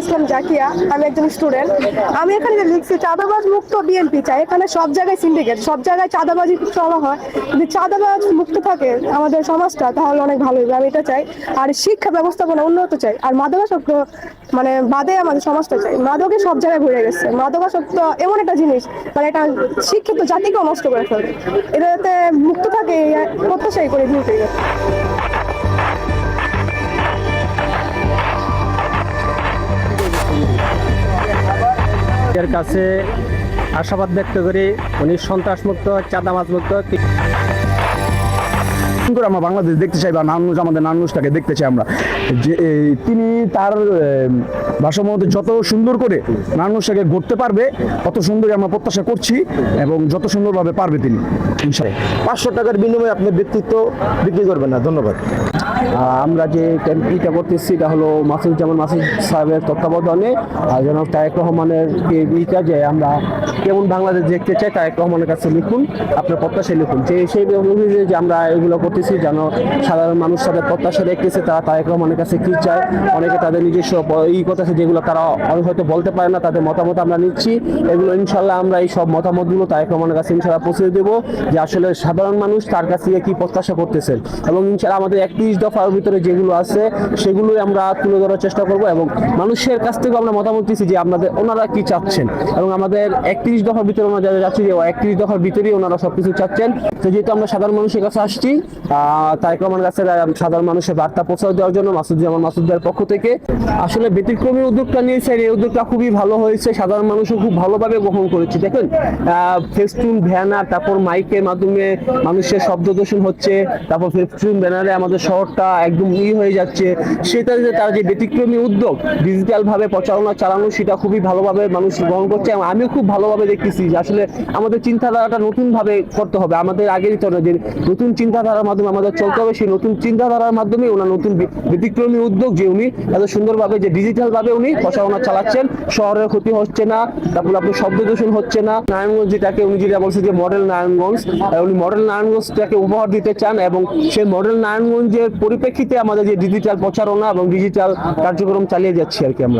ইসলাম জাকিয়া, আমি একজন স্টুডেন্ট আমি এখানে যে লিখছি, চাঁদাবাজ মুক্ত বিএনপি চাই। এখানে সব জায়গায় সিন্ডিকেট সব জায়গায় চাঁদাবাজি চলা হয়। যদি চাঁদাবাজ মুক্ত থাকে আমাদের সমাজটা, তাহলে অনেক ভালো হবে। আমি এটা চাই। আর শিক্ষা ব্যবস্থাপনা উন্নত চাই। আর মাদকাসক্ত মানে বাদে আমাদের সমাজটা চাই। মাদকে সব জায়গায় ঘুরে গেছে। মাদকাসক্ত এমন একটা জিনিস মানে এটা শিক্ষিত জাতিকেও নষ্ট করে ফেলবে। এটাতে মুক্ত থাকে প্রত্যাশাই করে দিতে এর কাছে আশাবাদ ব্যক্ত করি উনি সন্ত্রাসমুক্ত চাঁদামাজমুক্ত করে আমরা বাংলাদেশ দেখতে চাই বা নানুজ আমাদের নানুষটাকে দেখতে চাই আমরা। যে তিনি তার ভাষামতে যত সুন্দর করে নানুষটাকে গড়তে পারবে তত সুন্দরই আমরা প্রত্যাশা করছি এবং যত সুন্দরভাবে পারবে তিনি ইনশাআল্লাহ। পাঁচশো টাকার বিনিময়ে আপনি ব্যক্তিত্ব বিক্রি করবেন না ধন্যবাদ। আমরা যে ক্যাম্পেইনটা করতেছি এটা হলো মাসুদ জামান, মাসুদ সাহেবের তত্ত্বাবধানে। আর জনাব তারেক রহমানের ইটা যে আমরা কেমন বাংলাদেশ দেখতে চাই তারেক রহমানের কাছে লিখুন, আপনার প্রত্যাশা লিখুন। যে সেই অনুযায়ী যে আমরা এগুলো করতেছি, যেন সাধারণ মানুষ তাদের প্রত্যাশা দেখতেছে, তারা তারেক রহমানের কাছে কী চায়, অনেকে তাদের নিজস্ব ই কথা আছে যেগুলো তারা অনেক হয়তো বলতে পারে না, তাদের মতামত আমরা নিচ্ছি। এগুলো ইনশাল্লাহ আমরা এই সব মতামতগুলো তারেক রহমানের কাছে ইনশাল্লাহ পৌঁছে দেবো, যে আসলে সাধারণ মানুষ তার কাছ থেকে কি প্রত্যাশা করতেছেন। এবং ইনশাল্লাহ আমাদের একত্রিশ দফার ভিতরে যেগুলো আছে, সেগুলোই আমরা তুলে ধরার চেষ্টা করব এবং মানুষের কাছ থেকে আমরা মতামত দিচ্ছি যে আপনাদের, ওনারা কি চাচ্ছেন? এবং আমাদের একত্রিশ দফার ভিতরে আমরা যারা যাচ্ছি যে একত্রিশ দফার ভিতরেই ওনারা সবকিছু চাচ্ছেন। তো যেহেতু আমরা সাধারণ মানুষের কাছে আসছি তারেক রহমানের কাছে সাধারণ মানুষের বার্তা পৌঁছে দেওয়ার জন্য মাসুদ জামান মাসুদের পক্ষ থেকে। আসলে ব্যতিক্রমী উদ্যোগটা নিয়েছেন, এই উদ্যোগটা খুবই ভালো হয়েছে, সাধারণ মানুষও খুব ভালোভাবে গ্রহণ করেছে। দেখেন ফেস্টুন ব্যানার, তারপর মাইকের মাধ্যমে মানুষের শব্দ দূষণ হচ্ছে, তারপর ফেস্টুন ব্যানারে আমাদের শহরটা একদম ই হয়ে যাচ্ছে। সেটা যে তার যে ব্যতিক্রমী উদ্যোগ ডিজিটাল ভাবে প্রচারণা চালানো, সেটা খুবই ভালোভাবে মানুষ গ্রহণ করছে এবং আমিও খুব ভালোভাবে দেখতেছি যে আসলে আমাদের চিন্তাধারাটা নতুন ভাবে করতে হবে। আমাদের আগের তো যে নতুন চিন্তাধারার মাধ্যমে আমাদের চলতে হবে, সেই নতুন চিন্তাধারার মাধ্যমে ওনার নতুন ব্যতিক্রমী উদ্যোগ যে উনি এত সুন্দরভাবে যে ডিজিটাল ভাবে উনি প্রচারণা চালাচ্ছেন, শহরের ক্ষতি হচ্ছে না, তারপর আপনার শব্দ দূষণ হচ্ছে না। নারায়ণগঞ্জ যেটাকে উনি যেটা বলছে যে মডেল নারায়ণগঞ্জ উনি মডেল নারায়ণগঞ্জটাকে উপহার দিতে চান এবং সেই মডেল নারায়ণগঞ্জের পরিপ্রেক্ষিতে আমাদের যে ডিজিটাল প্রচারণা এবং ডিজিটাল কার্যক্রম চালিয়ে যাচ্ছি আর কি আমরা।